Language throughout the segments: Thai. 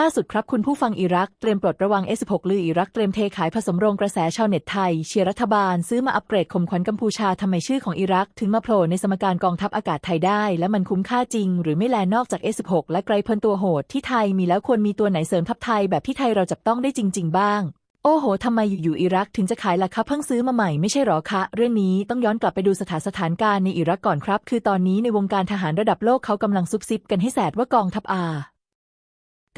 ล่าสุดครับคุณผู้ฟังอิรักเตรียมปลดระวัง S16 ลืออิรักเตรียมเทขายผสมโรงกระแสชาวเน็ตไทย เชียร์รัฐบาล ซื้อมาอัปเกรดข่มขวัญกัมพูชาทำไมชื่อของอิรัก ถึงมาโผล่ในสมการกองทัพอากาศไทยได้ และมันคุ้มค่าจริง หรือไม่แลนอกจาก S16 และไกลพลตัวโหดที่ไทยมีแล้วควรมีตัวไหนเสริมทัพไทยแบบที่ไทยเราจับต้องได้จริง ๆ บ้างโอ้โห ทำไมอยู่ๆอิรักถึงจะขายล่ะครับเพิ่งซื้อมาใหม่ไม่ใช่หรอคะ เรื่องนี้ต้องย้อนกลับไปดูสถานสถานการณ์ในอิรักก่อนครับ คือตอนนี้ในวงการทหารระดับโลกเขากำลังซุบซิบกันให้แสดว่ากองทัพอา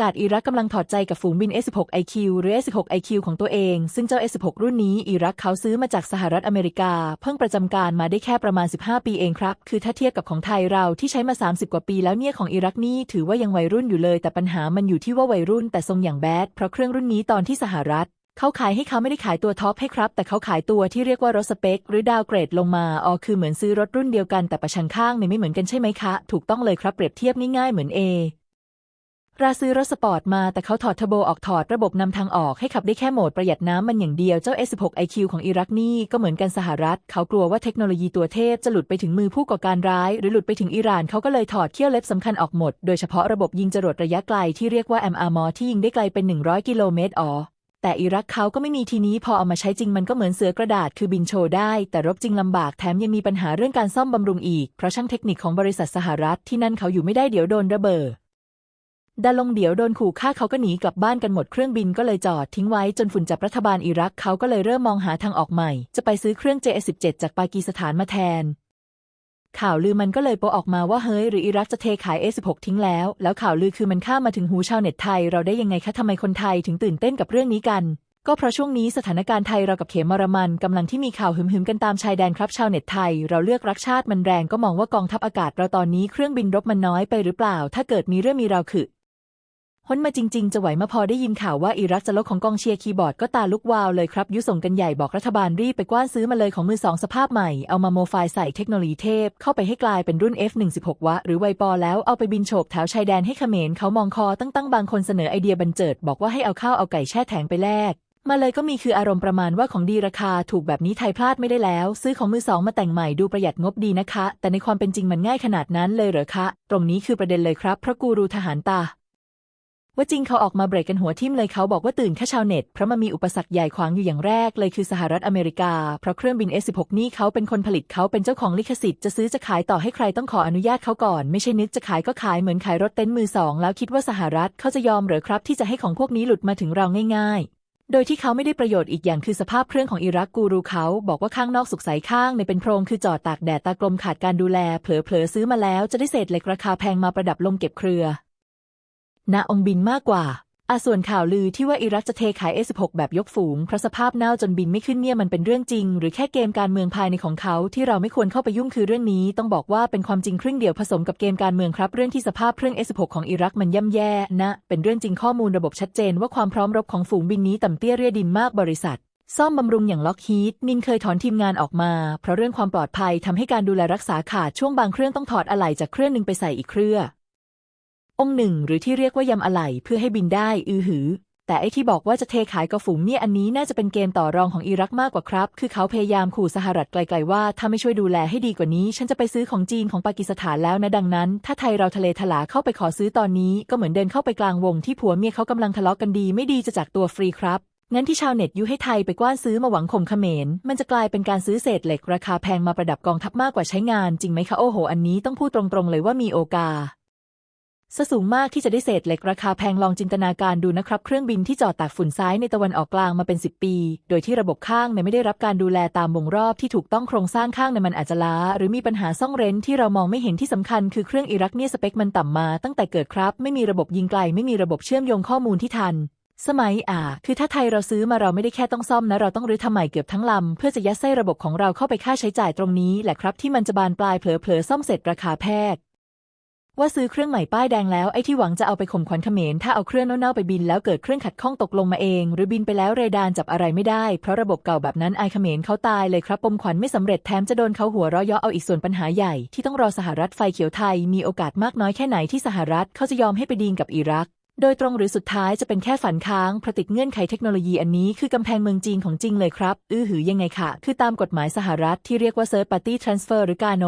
กาศอิรักกำลังถอดใจกับฝูงบิน S16IQ หรือ S16IQ ของตัวเอง ซึ่งเจ้า S16 รุ่นนี้อิรักเขาซื้อมาจากสหรัฐอเมริกา เพิ่งประจำการมาได้แค่ประมาณ 15 ปีเองครับ คือถ้าเทียบกับของไทยเราที่ใช้มา 30 กว่าปีแล้วเนี่ยของอิรักนี่ถือว่ายังวัยรุ่นอยู่เลย แต่ปัญหามันอยู่ที่ว่าวัยรุ่นแต่ทรงอย่างแบดเพราะเครื่องรุ่นนี้ตอนที่สหรัฐเขาขายให้เขาไม่ได้ขายตัวท็อปให้ครับ แต่เขาขายตัวที่เรียกว่ารถสเปค หรือดาวเกรดลงมาอ๋อคือเหมือนซื้อรถรุ่นเดียวกันแต่ประชันข้างไม่เหมือนกันใช่ไหมคะ ถูกต้องเลยครับเปรียบเทียบง่ายๆเหมือน A ราซื้อรถสปอร์ตมาแต่เขาถอดเทอร์โบออกถอดระบบนำทางออกให้ขับได้แค่โหมดประหยัดน้ำมันอย่างเดียวเจ้า S16IQ ของอิรักนี่ก็เหมือนกันสหรัฐ เขากลัวว่าเทคโนโลยีตัวเทพจะหลุดไปถึงมือผู้ก่อการร้าย หรือหลุดไปถึงอิหร่านเขาก็เลยถอดเขี้ยวเล็บสำคัญออกหมด โดยเฉพาะระบบยิงจรวดระยะไกลที่เรียกว่า MRM ที่ยิงได้ไกลเป็น 100 กิโลเมตรอ๋อแต่อิรักเขาก็ไม่มีทีนี้พอเอามาใช้จริงมันก็เหมือนเสือกระดาษคือบินโชว์ได้ แต่รบจริงลำบากแถมยังมีปัญหาเรื่องการซ่อมบำรุงอีกเพราะช่างเทคนิคของบริษัทสหรัฐที่นั่นเขาอยู่ไม่ได้เดี๋ยวโดนระเบิด ดาลงเดี๋ยวโดนขู่ฆ่าเขาก็หนีกลับบ้านกันหมดเครื่องบินก็เลยจอดทิ้งไว้จนฝุ่นจับรัฐบาลอิรักเขาก็เลยเริ่มมองหาทางออกใหม่ จะไปซื้อเครื่อง JS17 จากปากีสถานมาแทน ข่าวลือมันก็เลยโปออกมาว่าเฮ้ยหรืออิรักจะเทขาย A16 ทิ้งแล้ว แล้วข่าวลือคือมันข้ามาถึงหูชาวเน็ตไทย เราได้ยังไงคะทำไมคนไทยถึงตื่นเต้นกับเรื่องนี้กัน ก็เพราะช่วงนี้สถานการณ์ไทยเรากับเขมรมันกำลังที่มีข่าวหึมๆกันตามชายแดนครับชาวเน็ตไทย เราเลือกรักชาติมันแรงก็มองว่ากองทัพอากาศเราตอนนี้เครื่องบินรบมันน้อยไปหรือเปล่า ถ้าเกิดมีเรื่องมีราวคือ พ้นมาจริง ๆ จะไหวมาพอได้ยินข่าวว่าอิรักจะลดของกองเชียร์คีย์บอร์ดก็ตาลุกวาวเลยครับ ยุส่งกันใหญ่บอกรัฐบาลรีบไปกว้านซื้อมาเลยของมือสองสภาพใหม่ เอามาโมไฟล์ใส่เทคโนโลยีเทพ เข้าไปให้กลายเป็นรุ่น F16 วะ หรือไวปอแล้วเอาไปบินโฉบแถวชายแดนให้เขมรเขามองคอตั้งตั้งบางคนเสนอไอเดียบันเจิด บอกว่าให้เอาข้าวเอาไก่แช่แข็งไปแลกมาเลยก็มีคืออารมณ์ประมาณว่าของดีราคาถูกแบบนี้ไทยพลาดไม่ได้แล้ว ซื้อของมือสองมาแต่งใหม่ดูประหยัดงบดีนะคะ แต่ในความเป็นจริงมันง่ายขนาดนั้นเลยเหรอคะ ตรงนี้คือประเด็นเลยครับ เพราะกูรูทหารตา ว่าจริงเขาออกมาเบรกกันหัวทิ่มเลยเขาบอกว่าตื่นแค่ชาวเน็ต เพราะมันมีอุปสรรคใหญ่ขวางอยู่อย่างแรกเลยคือสหรัฐอเมริกา เพราะเครื่องบิน S16 นี่เขาเป็นคนผลิตเขาเป็นเจ้าของลิขสิทธิ์จะซื้อจะขายต่อให้ใครต้องขออนุญาตเขาก่อน ไม่ใช่นึกจะขายก็ขายเหมือนขายรถเต็นท์มือสองแล้วคิดว่าสหรัฐเขาจะยอมหรือครับ ที่จะให้ของพวกนี้หลุดมาถึงเราง่ายๆโดยที่เขาไม่ได้ประโยชน์อีกอย่างคือสภาพเครื่องของอิรักกูรูเขา บอกว่าข้างนอกสุกใสข้างในเป็นโพรงคือจอดตากแดดตากลมขาดการดูแล เผลอๆซื้อมาแล้วจะได้เศษเหล็กราคาแพงมาประดับลงเก็บเครือ ณองบินมากกว่าอาส่วนข่าวลือที่ว่าอิรักจะเทขาย S16 แบบยกฝูงเพราะสภาพเน่าจนบินไม่ขึ้นเนี่ยมันเป็นเรื่องจริง หรือแค่เกมการเมืองภายในของเขาที่เราไม่ควรเข้าไปยุ่งคือเรื่องนี้ ต้องบอกว่าเป็นความจริงครึ่งเดียวผสมกับเกมการเมืองครับ เรื่องที่สภาพเครื่อง S16 ของอิรักมันย่ำแย่นะ เป็นเรื่องจริงข้อมูลระบบชัดเจนว่าความพร้อมรบของฝูงบินนี้ต่ำเตี้ยเรียดินมากบริษัทซ่อมบำรุงอย่างล็อกฮีทนินเคยถอนทีมงานออกมา เพราะเรื่องความปลอดภัยทำให้การดูแลรักษาขาดช่วงบางเครื่องต้องถอดอะไหล่จากเครื่องหนึ่งไปใส่อีกเครื่อง องค์หนึ่ง หรือที่เรียกว่ายำอะไหล่เพื่อให้บินได้ อือหือ แต่ไอที่บอกว่าจะเทขายกระฝูงเนี่ยอันนี้น่าจะเป็นเกมต่อรองของอิรักมากกว่าครับ คือเขาพยายามขู่สหรัฐไกลๆว่า ถ้าไม่ช่วยดูแลให้ดีกว่านี้ ฉันจะไปซื้อของจีนของปากีสถานแล้วนะดังนั้น ถ้าไทยเราทะเลทลาเข้าไปขอซื้อตอนนี้ ก็เหมือนเดินเข้าไปกลางวงที่ผัวเมียเขากำลังทะเลาะกันดีไม่ดีจะจากตัวฟรีครับงั้นที่ชาวเน็ตยุให้ไทยไปกว้านซื้อมาหวังข่มเขมร มันจะกลายเป็นการซื้อเศษเหล็กราคาแพงมาประดับกองทัพมากกว่าใช้งานจริงไหมคะ โอ้โห อันนี้ต้องพูดตรงๆเลยว่ามีโอกาส สสูงมากที่จะได้เศษเหล็กราคาแพงลองจินตนาการดูนะครับ เครื่องบินที่จอดตากฝุ่นซ้ายในตะวันออกกลางมาเป็น 10 ปี โดยที่ระบบข้างในไม่ได้รับการดูแลตามวงรอบที่ถูกต้องโครงสร้างข้างในมันอาจจะล้า หรือมีปัญหาซ่องเร้นที่เรามองไม่เห็นที่สำคัญคือเครื่องอิรักเนี่ยสเปคมันต่ำมาตั้งแต่เกิดครับ ไม่มีระบบยิงไกล ไม่มีระบบเชื่อมโยงข้อมูลที่ทัน สมัยอ่า คือถ้าไทยเราซื้อมาเราไม่ได้แค่ต้องซ่อมนะเราต้องรื้อทำใหม่เกือบทั้งลำเพื่อจะยัดไส้ระบบของเราเข้าไปค่าใช้จ่ายตรงนี้แหละครับที่มันจะบานปลายเผลอๆซ่อมเสร็จราคาแพง ว่าซื้อเครื่องใหม่ป้ายแดงแล้วไอ้ที่หวังจะเอาไปข่มขวัญเขมรถ้าเอาเครื่องเน่าๆไปบินแล้วเกิดเครื่องขัดข้องตกลงมาเอง หรือบินไปแล้วเรดานจับอะไรไม่ได้เพราะระบบเก่าแบบนั้นไอเขมรเขาตายเลยครับปมขวัญไม่สำเร็จแถมจะโดนเขาหัวเราะเยาะเอาอีกส่วนปัญหาใหญ่ที่ต้องรอสหรัฐไฟเขียวไทยมีโอกาสมากน้อยแค่ไหนที่สหรัฐเขาจะยอมให้ไปดีนกับอิรักโดยตรงหรือสุดท้ายจะเป็นแค่ฝันค้างเพราะติดเงื่อนไขเทคโนโลยีอันนี้คือกำแพงเมืองจีนของจริงเลยครับ อื้อหือยังไงคะ คือตามกฎหมายสหรัฐที่เรียกว่า Third Party Transfer หรือกาโน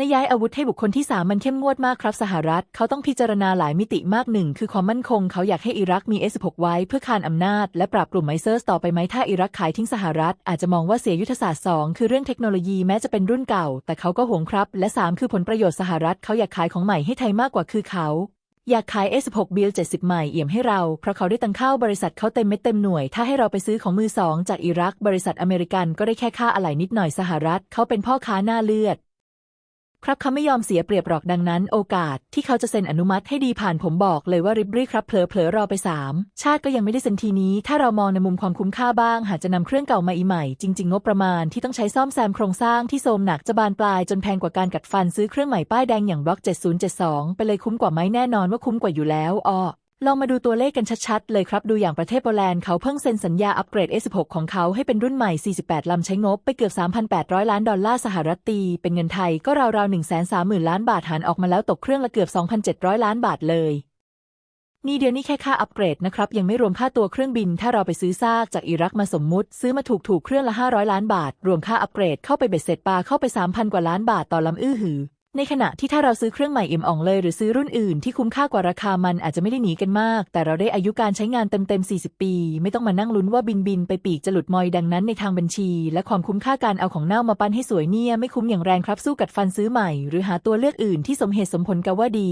นย้ายอาวุธให้บุคคลที่สามมันเข้มงวดมากครับสหรัฐ เขาต้องพิจารณาหลายมิติมากหนึ่งคือความมั่นคง เขาอยากให้อิรักมี S16 ไว้เพื่อคานอำนาจ และปราบกลุ่มไมเซอร์สต่อไปไหมถ้าอิรักขายทิ้งสหรัฐ อาจจะมองว่าเสียยุทธศาสตร์ 2 คือเรื่องเทคโนโลยีแม้จะเป็นรุ่นเก่า แต่เขาก็หวงครับ และ 3 คือผลประโยชน์สหรัฐ เขาอยากขายของใหม่ให้ไทยมากกว่าคือเขาอยากขาย S16 บิล70 ใหม่เอี่ยมให้เรา เพราะเขาได้ตังเข้าบริษัทเขาเต็มเม็ดเต็มหน่วย ถ้าให้เราไปซื้อของมือสองจากอิรัก บริษัทอเมริกันก็ได้แค่ค่าอะไหล่นิดหน่อยสหรัฐ เขาเป็นพ่อค้าหน้าเลือด ครับเขาไม่ยอมเสียเปรียบหรอกดังนั้น โอกาสที่เขาจะเซ็นอนุมัติให้ดีผ่านผมบอกเลยว่าริบรี่ครับเผลอเผลอๆรอไปสามชาติก็ยังไม่ได้เซ็นทีนี้ ถ้าเรามองในมุมความคุ้มค่าบ้าง หากจะนำเครื่องเก่ามาอีใหม่ จริง ๆ งบประมาณที่ต้องใช้ซ่อมแซมโครงสร้างที่โทรมหนักจะบานปลายจนแพงกว่าการกัดฟันซื้อเครื่องใหม่ป้ายแดงอย่างบล็อก 7072 ไปเลยคุ้มกว่าไหมแน่นอนว่าคุ้มกว่าอยู่แล้วอ้อ ลองมาดูตัวเลขกันชัดๆ เลยครับ ดูอย่างประเทศโปแลนด์เขาเพิ่งเซ็นสัญญาอัปเกรด S16 ของเขาให้เป็นรุ่นใหม่ 48 ลำใช้งบไปเกือบ 3,800 ล้านดอลลาร์สหรัฐตี เป็นเงินไทยก็ราวๆ 130,000 ล้านบาทหารออกมาแล้วตกเครื่องละเกือบ 2,700 ล้านบาทเลย นี่เดียวนี่แค่ค่าอัปเกรดนะครับ ยังไม่รวมค่าตัวเครื่องบิน ถ้าเราไปซื้อซากจากอิรักมาสมมุติ ซื้อมาถูกถูกๆเครื่องละ 500 ล้านบาท รวมค่าอัปเกรดเข้าไปเบ็ดเสร็จปลาเข้าไป 3,000 กว่าล้านบาทต่อลำอื้อหือ ในขณะที่ถ้าเราซื้อเครื่องใหม่เอ็มอ่องเลย หรือซื้อรุ่นอื่นที่คุ้มค่ากว่าราคามันอาจจะไม่ได้หนีกันมาก แต่เราได้อายุการใช้งานเต็มๆ 40 ปี ไม่ต้องมานั่งลุ้นว่าบินบินไปปีกจะหลุดมอยดังนั้นในทางบัญชี และความคุ้มค่าการเอาของเน่ามาปั้นให้สวยเนี่ยไม่คุ้มอย่างแรงครับสู้กัดฟันซื้อใหม่ หรือหาตัวเลือกอื่นที่สมเหตุสมผลกับว่าดี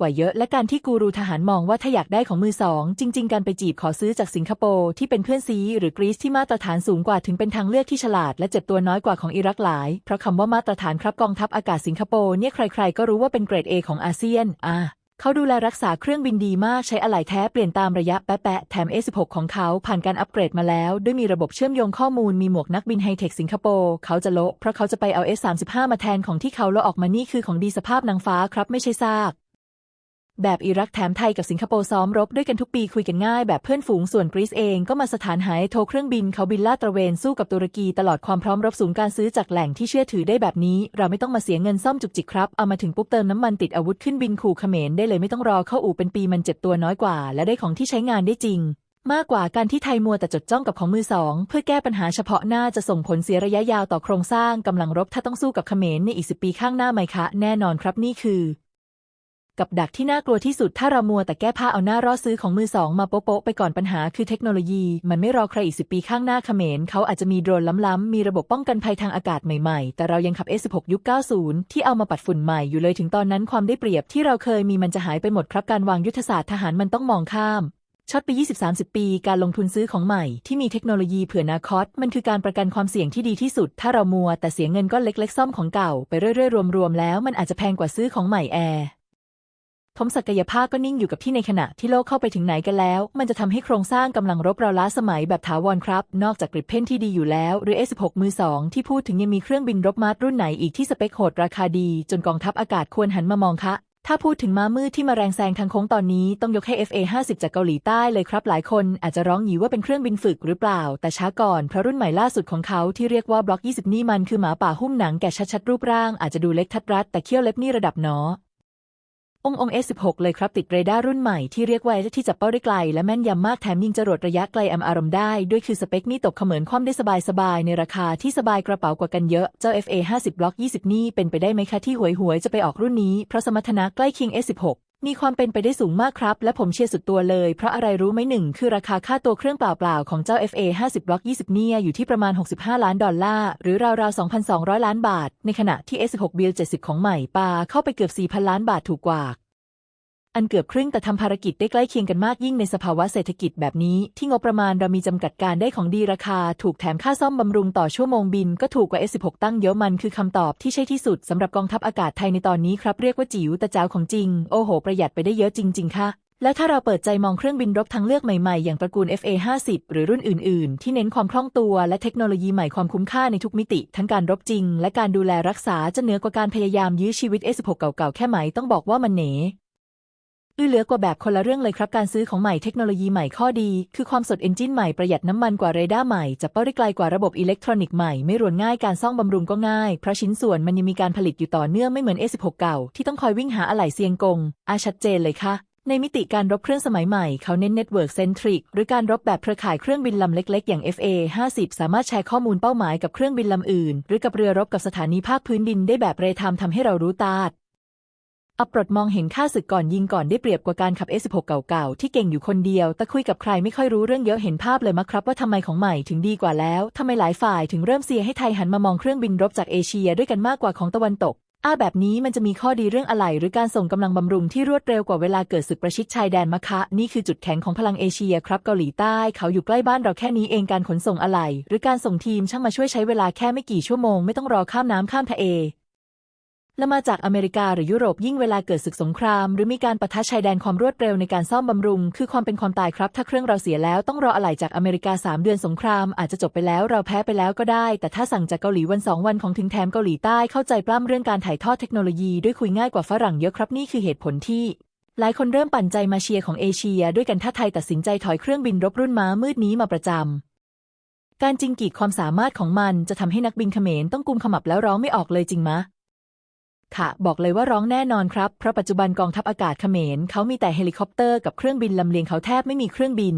กว่าเยอะและการที่กูรูทหารมองว่าถ้าอยากได้ของมือสอง จริง ๆ การไปจีบขอซื้อจากสิงคโปร์ที่เป็นเพื่อนซีหรือกรีซที่มาตรฐานสูงกว่าถึงเป็นทางเลือกที่ฉลาดและเจ็บตัวน้อยกว่าของอิรักหลาย เพราะคำว่ามาตรฐานครับกองทัพอากาศสิงคโปร์เนี่ยใคร ๆ ก็รู้ว่าเป็นเกรด A ของอาเซียนอะเขาดูแลรักษาเครื่องบินดีมากใช้อะไหล่แท้เปลี่ยนตามระยะแปะๆแถม A16 ของเขาผ่านการอัปเกรดมาแล้ว ด้วยมีระบบเชื่อมโยงข้อมูลมีหมวกนักบินไฮเทคสิงคโปร์เขาจะโละเพราะเขาจะไปเอา S35 มาแทนของที่เขาโละออกมานี่คือของดีสภาพนางฟ้าครับไม่ใช่ซาก แบบอิรักแถมไทยกับสิงคโปร์ซ้อมรบด้วยกันทุกปีคุยกันง่ายแบบเพื่อนฝูงส่วนกรีซเองก็มาสถานหายโทรเครื่องบินเขาบินลาดตระเวนสู้กับตุรกีตลอดความพร้อมรบสูงการซื้อจากแหล่งที่เชื่อถือได้แบบนี้ เราไม่ต้องมาเสียเงินซ่อมจุกจิกครับ เอามาถึงปุ๊บเติมน้ำมันติดอาวุธขึ้นบินขู่เขมรได้เลยไม่ต้องรอเข้าอู่เป็นปีมันเจ็บตัวน้อยกว่า และได้ของที่ใช้งานได้จริงมากกว่าการที่ไทยมัวแต่จดจ้องกับของมือสอง เพื่อแก้ปัญหาเฉพาะหน้าจะส่งผลเสียระยะยาวต่อโครงสร้างกำลังรบถ้าต้องสู้กับเขมรในอีกสิปีข้างหน้าไหมคะ แน่นอนครับนี่คือ กับดักที่น่ากลัวที่สุดถ้าเรามัวแต่แก้ผ้าเอาหน้ารอดซื้อของมือสองมาโป๊ะๆไปก่อนปัญหาคือเทคโนโลยี มันไม่รอใครอีกสิปีข้างหน้าเขมรเขาอาจจะมีโดรนล้ำๆ มีระบบป้องกันภัยทางอากาศใหม่ๆ แต่เรายังขับ S16 ยุค 90 ที่เอามาปัดฝุ่นใหม่อยู่เลยถึงตอนนั้นความได้เปรียบที่เราเคยมีมันจะหายไปหมดครับการวางยุทธศาสตร์ทหารมันต้องมองข้ามช็อตไป 20-30 ปี การลงทุนซื้อของใหม่ที่มีเทคโนโลยีเผื่อนาคต มันคือการประกันความเสี่ยงที่ดีที่สุด ถ้าเรามัวแต่เสียเงินก้อนเล็ก ๆ ซ่อมของเก่า ไปเรื่อยๆ รวมๆ แล้วมันอาจจะแพงกว่าซื้อของใหม่แอร์ ทมศักยภาพก็นิ่งอยู่กับที่ในขณะที่โลกเข้าไปถึงไหนกันแล้ว มันจะทำให้โครงสร้างกำลังรบเราล้าสมัยแบบถาวรครับ นอกจากกริปเพนที่ดีอยู่แล้ว หรือ S16 มือสองที่พูดถึงยังมีเครื่องบินรบมาร์รุ่นไหนอีกที่สเปคโหดราคาดี จนกองทัพอากาศควรหันมามองคะ ถ้าพูดถึงม้ามืดที่มาแรงแซงทางโค้งตอนนี้ต้องยกให้ FA50 จากเกาหลีใต้เลยครับ หลายคนอาจจะร้องหยีว่าเป็นเครื่องบินฝึกหรือเปล่า แต่ช้าก่อนเพราะรุ่นใหม่ล่าสุดของเขาที่เรียกว่าบล็อก 20 นี่มันคือหมาป่าหุ้มหนังแกะชัดๆรูปร่างอาจจะดูเล็กทัดรัดแต่เขี้ยวเล็บนี่ระดับหนอ ององ S16 เลยครับติดเรดาร์รุ่นใหม่ที่เรียกว่าที่จับเป้าได้ไกล และแม่นยำมากแถมยิงจรวดระยะไกลอมอารมณ์ได้ ด้วยคือสเปคนี่ตกเขมือนคว่ำได้สบายๆ ในราคาที่สบายกระเป๋ากว่ากันเยอะ เจ้า FA 50บล็อก20 นี่เป็นไปได้ไหมคะที่หวยหวยจะไปออกรุ่นนี้ เพราะสมรรถนะใกล้เคียง S16 มีความเป็นไปได้สูงมากครับ และผมเชียร์สุดตัวเลย เพราะอะไรรู้ไหมหนึ่งคือราคาค่าตัวเครื่องเปล่าๆ ของเจ้า FA 50บล็อก20 เนี่ย อยู่ที่ประมาณ 65 ล้านดอลลาร์ หรือราวๆ 2,200 ล้านบาท ในขณะที่ S16 บิล70 ของใหม่ปาเข้าไปเกือบ 4,000 ล้านบาทถูกกว่า อันเกือบครึ่งแต่ทำภารกิจได้ใกล้เคียงกันมากยิ่งในสภาวะเศรษฐกิจแบบนี้ ที่งบประมาณเรามีจำกัดการได้ของดีราคา ถูกแถมค่าซ่อมบำรุงต่อชั่วโมงบินก็ถูกกว่า S16 ตั้งเยอะมันคือคำตอบที่ใช่ที่สุดสำหรับกองทัพอากาศไทยในตอนนี้ครับเรียกว่าจิ๋วแต่เจ้าของจริง โอ้โห ประหยัดไปได้เยอะจริง ๆ ค่ะแล้วถ้าเราเปิดใจมองเครื่องบินรบทางเลือกใหม่ๆ อย่างตระกูล FA50 หรือรุ่นอื่นๆ ที่เน้นความคล่องตัวและเทคโนโลยีใหม่ความคุ้มค่าในทุกมิติ ทั้งการรบจริง และการดูแลรักษาจะเหนือกว่าการพยายามยื้อชีวิต S16 เก่าๆ แค่ไหมต้องบอกว่ามันเหน อื้อเหลือกว่าแบบคนละเรื่องเลยครับการซื้อของใหม่เทคโนโลยีใหม่ข้อดี คือความสดเอนจินใหม่ประหยัดน้ำมันกว่าเรดาร์ใหม่จับเป้าได้ไกลกว่าระบบอิเล็กทรอนิกส์ใหม่ไม่รวนง่ายการซ่อมบำรุงก็ง่าย เพราะชิ้นส่วนมันยังมีการผลิตอยู่ต่อเนื่องไม่เหมือน S16 เก่า ที่ต้องคอยวิ่งหาอะไหล่เซียงกงอาชัดเจนเลยค่ะในมิติการรบเครื่องสมัยใหม่เขาเน้น Network Centric หรือการรบแบบเครือข่ายเครื่องบินลำเล็ก ๆ อย่าง FA-50 สามารถแชร์ข้อมูลเป้าหมายกับเครื่องบินลำอื่น หรือกับเรือรบกับสถานีภาคพื้นดินได้แบบเรยไทม์ทำให้เรารู้ตาด อัปรดมองเห็นค่าศึกก่อนยิงก่อนได้เปรียบกว่าการขับ S16 เก่าๆ ที่เก่งอยู่คนเดียว แต่คุยกับใครไม่ค่อยรู้เรื่องเยอะเห็นภาพเลยมั้ครับว่าทำไมของใหม่ถึงดีกว่าแล้วทำไมหลายฝ่ายถึงเริ่มเซียให้ไทยหันมามองเครื่องบินรบจากเอเชียด้วยกันมากกว่าของตะวันตกอ้าแบบนี้มันจะมีข้อดีเรื่องอะไรหรือการส่งกำลังบำรุงที่รวดเร็วกว่าเวลาเกิดศึกประชิดชายแดนมะคะ นี่คือจุดแข็งของพลังเอเชียครับเกาหลีใต้เขาอยู่ใกล้บ้านเราแค่นี้เองการขนส่งอะไหล่หรือการส่งทีมช่างมาช่วยใช้เวลาแค่ไม่กี่ชั่วโมงไม่ต้องรอข้ามน้ำข้ามทะเล และมาจากอเมริกาหรือยุโรปยิ่งเวลาเกิดศึกสงคราม หรือมีการปะทะชายแดนความรวดเร็วในการซ่อมบำรุง คือความเป็นความตายครับ ถ้าเครื่องเราเสียแล้วต้องรออะไหล่จากอเมริกา 3 เดือนสงคราม อาจจะจบไปแล้วเราแพ้ไปแล้วก็ได้ แต่ถ้าสั่งจากเกาหลีวัน 2 วันของถึงแถมเกาหลีใต้เข้าใจปล้ำเรื่องการถ่ายทอดเทคโนโลยีด้วยคุยง่ายกว่าฝรั่งเยอะครับนี่คือเหตุผลที่หลายคนเริ่มปั่นใจมาเชียร์ของเอเชีย ด้วยกันถ้าไทยตัดสินใจถอยเครื่องบินรบรุ่นม้ามืดนี้มาประจำการจริงกีดความสามารถของมันจะทำให้นักบินเขมรต้องกุมขมับแล้วร้องไม่ออกเลยจริงมะ ค่ะ บอกเลยว่าร้องแน่นอนครับ เพราะปัจจุบันกองทัพอากาศเขมรเขามีแต่เฮลิคอปเตอร์กับเครื่องบินลำเลียงเขาแทบไม่มีเครื่องบิน